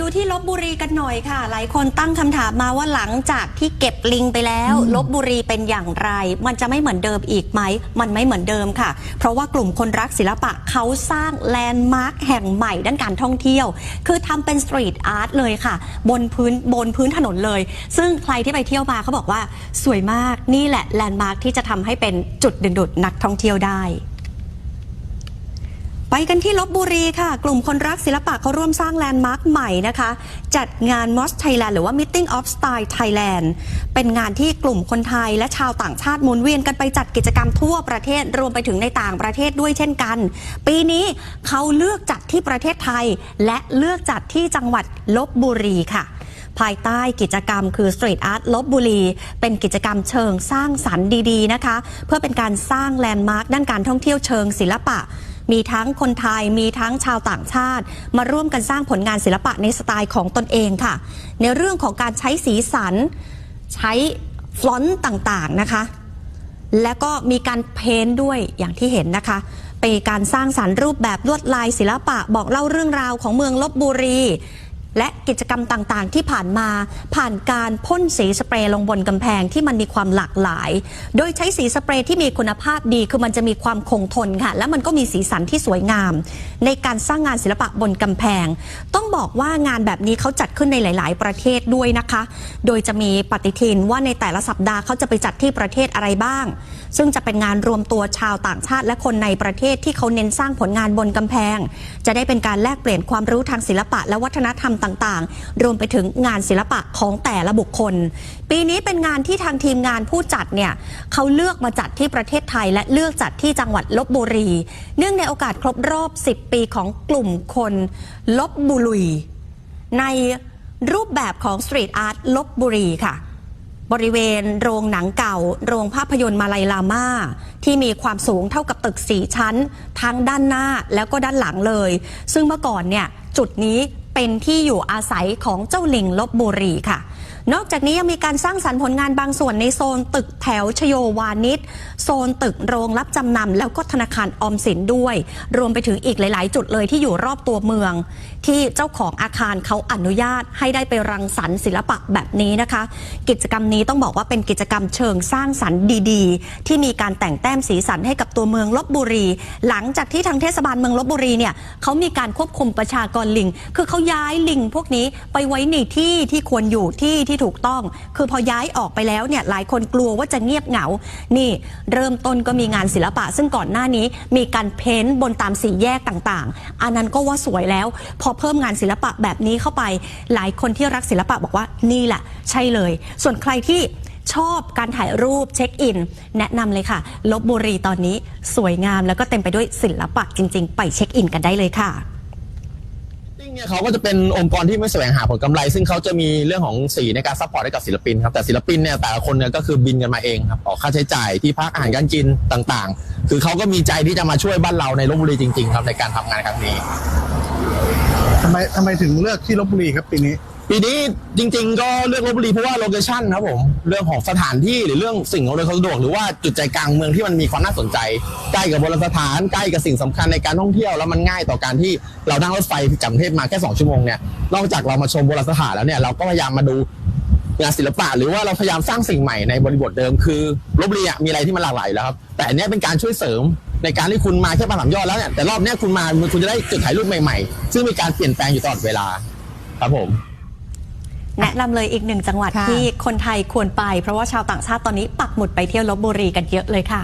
ดูที่ลบบุรีกันหน่อยค่ะ หลายคนตั้งคำถามมาว่าหลังจากที่เก็บลิงไปแล้วลบบุรีเป็นอย่างไร มันจะไม่เหมือนเดิมอีกไหม มันไม่เหมือนเดิมค่ะ เพราะว่ากลุ่มคนรักศิลปะเขาสร้างแลนด์มาร์คแห่งใหม่ด้านการท่องเที่ยว คือทำเป็นสตรีทอาร์ตเลยค่ะ บนพื้นบนพื้นถนนเลย ซึ่งใครที่ไปเที่ยวมาเขาบอกว่าสวยมากนี่แหละแลนด์มาร์คที่จะทำให้เป็นจุดดึงดูดนักท่องเที่ยวได้ ไปกันที่ลบบุรีค่ะ กลุ่มคนรักศิลปะเขาร่วมสร้างแลนด์มาร์คใหม่นะคะ จัดงาน m o s Thailand หรือว่า Meeting of Style Thailand เป็นงานที่กลุ่มคนไทยและชาวต่างชาติหมุนเวียนกันไปจัดกิจกรรมทั่วประเทศรวมไปถึงในต่างประเทศด้วยเช่นกัน ปีนี้เขาเลือกจัดที่ประเทศไทย และเลือกจัดที่จังหวัดลบบุรีค่ะภายใต้กิจกรรมคือ Street Art ลบบุรี เป็นกิจกรรมเชิงสร้างสรรค์ดี ๆ นะคะ เพื่อเป็นการสร้างแลนด์มาร์คด้านการท่องเที่ยวเชิงศิลปะ มีทั้งคนไทยมีทั้งชาวต่างชาติ มาร่วมกันสร้างผลงานศิลปะในสไตล์ของตนเองค่ะ ในเรื่องของการใช้สีสัน ใช้ฟลอนต์ต่างๆนะคะ และก็มีการเพ้นด้วยอย่างที่เห็นนะคะเป็นการสร้างสารรค์รูปแบบลวดลายศิลปะบอกเล่าเรื่องราวของเมืองลบบุรี และกิจกรรมต่างๆ ที่ผ่านมาผ่านการพ่นสีสเปรย์ลงบนกำแพงที่มันมีความหลากหลาย โดยใช้สีสเปรย์ที่มีคุณภาพดีคือมันจะมีความคงทนค่ะ และมันก็มีสีสันที่สวยงาม ในการสร้างงานศิลปะบนกำแพง ต้องบอกว่างานแบบนี้เขาจัดขึ้นในหลาย ๆ ประเทศด้วยนะคะ โดยจะมีปฏิทินว่าในแต่ละสัปดาห์เขาจะไปจัดที่ประเทศอะไรบ้าง ซึ่งจะเป็นงานรวมตัวชาวต่างชาติ และคนในประเทศที่เขาเน้นสร้างผลงานบนกำแพง จะได้เป็นการแลกเปลี่ยนความรู้ทางศิลปะและวัฒนธรรมต่างๆ รวมไปถึงงานศิลปะของแต่ละบุคคล ปีนี้เป็นงานที่ทางทีมงานผู้จัดเนี่ยเขาเลือกมาจัดที่ประเทศไทย และเลือกจัดที่จังหวัดลบบุรี เนื่องในโอกาสครบรอบ 10 ปีของกลุ่มคนลบบุรีในรูปแบบของสตรีทอาร์ตลบบุรีค่ะบริเวณโรงหนังเก่า โรงภาพยนตร์มาลายลาม่า ที่มีความสูงเท่ากับตึกสีชั้น ทั้งด้านหน้าแล้วก็ด้านหลังเลย ซึ่งเมื่อก่อนเนี่ยจุดนี้ เป็นที่อยู่อาศัยของเจ้าลิงลบบุรีค่ะ นอกจากนี้ยังมีการสร้างสรรค์ผลงานบางส่วนในโซนตึกแถวชโยวานิชโซนตึกโรงรับจำนำแล้วก็ธนาคารออมสินด้วย รวมไปถึงอีกหลาย ๆ จุดเลยที่อยู่รอบตัวเมือง ที่เจ้าของอาคารเขาอนุญาตให้ได้ไปรังสรรค์ศิลปะแบบนี้นะคะ กิจกรรมนี้ต้องบอกว่าเป็นกิจกรรมเชิงสร้างสรรค์ดี ๆ ที่มีการแต่งแต้มสีสันให้กับตัวเมืองลบบุรี หลังจากที่ทางเทศบาลเมืองลบบุรีเนี่ยเขามีการควบคุมประชากรลิง คือเขาย้ายลิงพวกนี้ไปไว้ในที่ที่ควรอยู่ที่ที่ที่ถูกต้อง คือพอย้ายออกไปแล้วเนี่ยหลายคนกลัวว่าจะเงียบเหงา นี่เริ่มต้นก็มีงานศิลปะ ซึ่งก่อนหน้านี้มีการเพ้นบนตามสี่แยกต่างๆ อันนั้นก็ว่าสวยแล้ว พอเพิ่มงานศิลปะแบบนี้เข้าไป หลายคนที่รักศิลปะบอกว่านี่แหละ ใช่เลย ส่วนใครที่ชอบการถ่ายรูปเช็คอิน แนะนำเลยค่ะลบบุรีตอนนี้สวยงามแล้วก็เต็มไปด้วยศิลปะจริง ๆ ไปเช็คอินกันได้เลยค่ะ ติ้งเนี่ยเขาก็จะเป็นองค์กรที่ไม่แสวงหาผลกำไร ซึ่งเขาจะมีเรื่องของสีในการซัพพอร์ตให้กับศิลปินครับแต่ศิลปินเนี่ยแต่ละคนเนี่ยก็คือบินกันมาเองครับออกค่าใช้จ่ายที่พักอาหารการกินต่างๆ คือเขาก็มีใจที่จะมาช่วยบ้านเราในลบบุรีจริงๆครับในการทำงานครั้งนี้ทำไมทำไมถึงเลือกที่ลบบุรีครับปีนี้ ปีนี้จริง ๆ ก็เลือกลบบุรีเพราะว่าโลเคชั่นครับผมเรื่องของสถานที่หรือเรื่องสิ่งของโดยความสะดวกหรือว่าจุดใจกลางเมืองที่มันมีความน่าสนใจใกล้กับโบราณสถานใกล้กับสิ่งสำคัญในการท่องเที่ยวแล้วมันง่ายต่อการที่เรานั่งรถไฟจากกรุงเทพมาแค่2ชั่วโมงเนี่ยนอกจากเรามาชมโบราณสถานแล้วเนี่ยเราก็พยายามมาดูงานศิลปะหรือว่าเราพยายามสร้างสิ่งใหม่ในบริบทเดิมคือลบบุรีอะมีอะไรที่มันหลากหลายอยู่แล้วครับแต่อันเนี้ยเป็นการช่วยเสริมในการที่คุณมาแค่ปางสามยอดแล้วเนี่ยแต่รอบเนี้ยคุณมาคุณจะได้จุดถ่ายรูปใหม่ๆ ซึ่งมีการเปลี่ยนแปลงอยู่ตลอดเวลาครับผม แนะนำเลยอีกหนึ่งจังหวัดค่ะ ที่คนไทยควรไป เพราะว่าชาวต่างชาติตอนนี้ปักหมุดไปเที่ยวลบบุรีกันเยอะเลยค่ะ